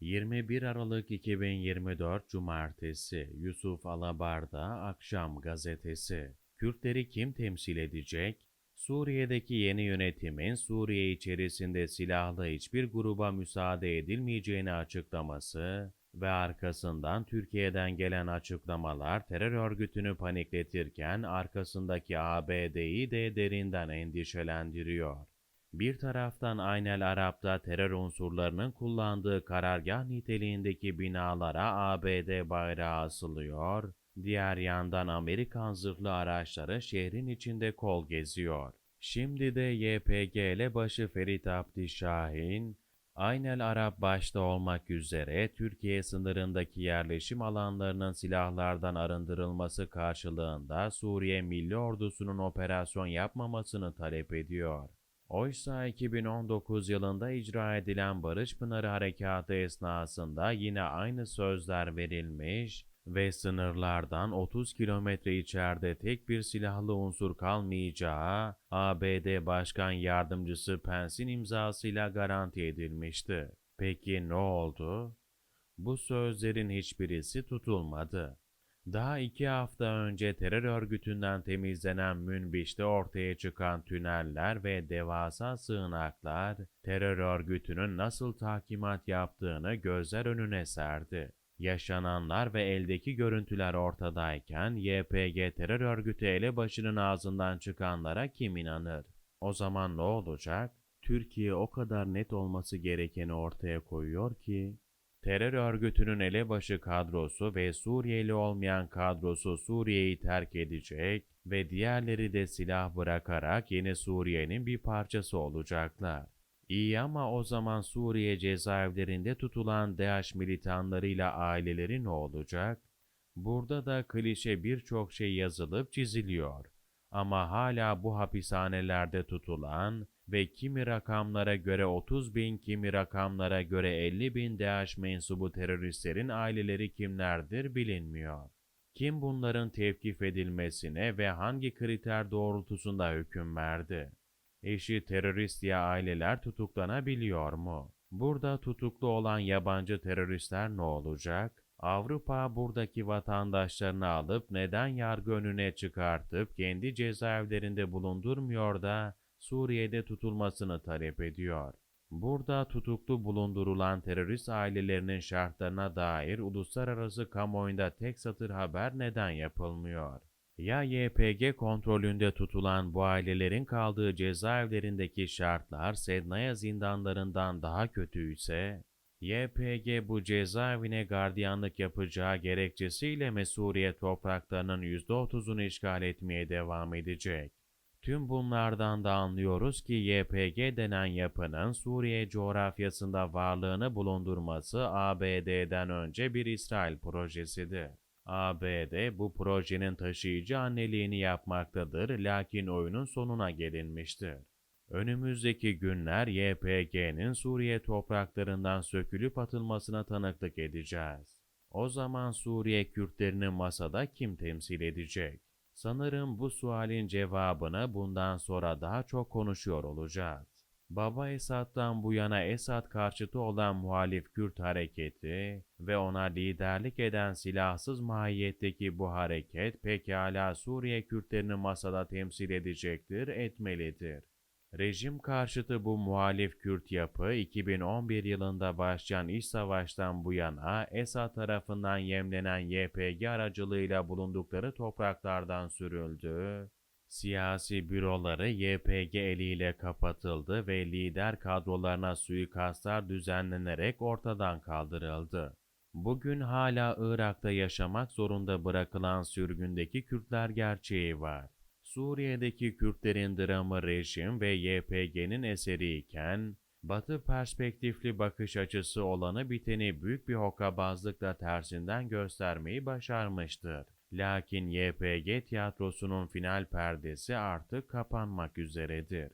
21 Aralık 2024 Cumartesi Yusuf Alabarda Akşam Gazetesi Kürtleri kim temsil edecek? Suriye'deki yeni yönetimin Suriye içerisinde silahlı hiçbir gruba müsaade edilmeyeceğini açıklaması ve arkasından Türkiye'den gelen açıklamalar terör örgütünü panikletirken arkasındaki ABD'yi de derinden endişelendiriyor. Bir taraftan Aynel Arap'ta terör unsurlarının kullandığı karargah niteliğindeki binalara ABD bayrağı asılıyor, diğer yandan Amerikan zırhlı araçları şehrin içinde kol geziyor. Şimdi de YPG elebaşı Ferit Abdişahin, Aynel Arap başta olmak üzere Türkiye sınırındaki yerleşim alanlarının silahlardan arındırılması karşılığında Suriye Milli Ordusu'nun operasyon yapmamasını talep ediyor. Oysa 2019 yılında icra edilen Barış Pınarı Harekatı esnasında yine aynı sözler verilmiş ve sınırlardan 30 kilometre içeride tek bir silahlı unsur kalmayacağı ABD Başkan Yardımcısı Pence'in imzasıyla garanti edilmişti. Peki ne oldu? Bu sözlerin hiçbirisi tutulmadı. Daha iki hafta önce terör örgütünden temizlenen Münbiş'te ortaya çıkan tüneller ve devasa sığınaklar, terör örgütünün nasıl tahkimat yaptığını gözler önüne serdi. Yaşananlar ve eldeki görüntüler ortadayken YPG terör örgütü elebaşının ağzından çıkanlara kim inanır? O zaman ne olacak? Türkiye o kadar net olması gerekeni ortaya koyuyor ki, terör örgütünün elebaşı kadrosu ve Suriyeli olmayan kadrosu Suriye'yi terk edecek ve diğerleri de silah bırakarak yeni Suriye'nin bir parçası olacaklar. İyi ama o zaman Suriye cezaevlerinde tutulan DAEŞ militanlarıyla aileleri ne olacak? Burada da klişe birçok şey yazılıp çiziliyor. Ama hala bu hapishanelerde tutulan ve kimi rakamlara göre 30 bin, kimi rakamlara göre 50 bin DAEŞ mensubu teröristlerin aileleri kimlerdir bilinmiyor. Kim bunların tevkif edilmesine ve hangi kriter doğrultusunda hüküm verdi? Eşi terörist ya aileler tutuklanabiliyor mu? Burada tutuklu olan yabancı teröristler ne olacak? Avrupa buradaki vatandaşlarını alıp neden yargı önüne çıkartıp kendi cezaevlerinde bulundurmuyor da Suriye'de tutulmasını talep ediyor. Burada tutuklu bulundurulan terörist ailelerinin şartlarına dair uluslararası kamuoyunda tek satır haber neden yapılmıyor? Ya YPG kontrolünde tutulan bu ailelerin kaldığı cezaevlerindeki şartlar Sednaya zindanlarından daha kötüyse, YPG bu cezaevine gardiyanlık yapacağı gerekçesiyle mi Suriye topraklarının %30'unu işgal etmeye devam edecek? Tüm bunlardan da anlıyoruz ki YPG denen yapının Suriye coğrafyasında varlığını bulundurması ABD'den önce bir İsrail projesidir. ABD bu projenin taşıyıcı anneliğini yapmaktadır lakin oyunun sonuna gelinmiştir. Önümüzdeki günler YPG'nin Suriye topraklarından sökülüp atılmasına tanıklık edeceğiz. O zaman Suriye Kürtlerini masada kim temsil edecek? Sanırım bu sualin cevabını bundan sonra daha çok konuşuyor olacağız. Baba Esad'dan bu yana Esad karşıtı olan muhalif Kürt hareketi ve ona liderlik eden silahsız mahiyetteki bu hareket pekala Suriye Kürtlerini masada temsil edecektir, etmelidir. Rejim karşıtı bu muhalif Kürt yapı 2011 yılında başlayan iç savaştan bu yana Esad tarafından yemlenen YPG aracılığıyla bulundukları topraklardan sürüldü. Siyasi büroları YPG eliyle kapatıldı ve lider kadrolarına suikastlar düzenlenerek ortadan kaldırıldı. Bugün hala Irak'ta yaşamak zorunda bırakılan sürgündeki Kürtler gerçeği var. Suriye'deki Kürtlerin dramı rejim ve YPG'nin eseriyken, Batı perspektifli bakış açısı olanı biteni büyük bir hokkabazlıkla tersinden göstermeyi başarmıştır. Lakin YPG tiyatrosunun final perdesi artık kapanmak üzeredir.